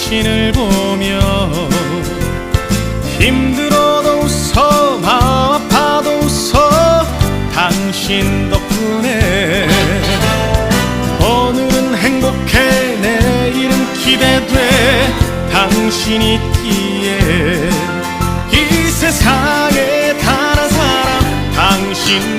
당신을 보며 힘들어도 웃어 마음 아파도 웃어 당신 덕분에 오늘은 행복해 내일은 기대돼 당신이 있기에 이 세상에 다른 사람 당신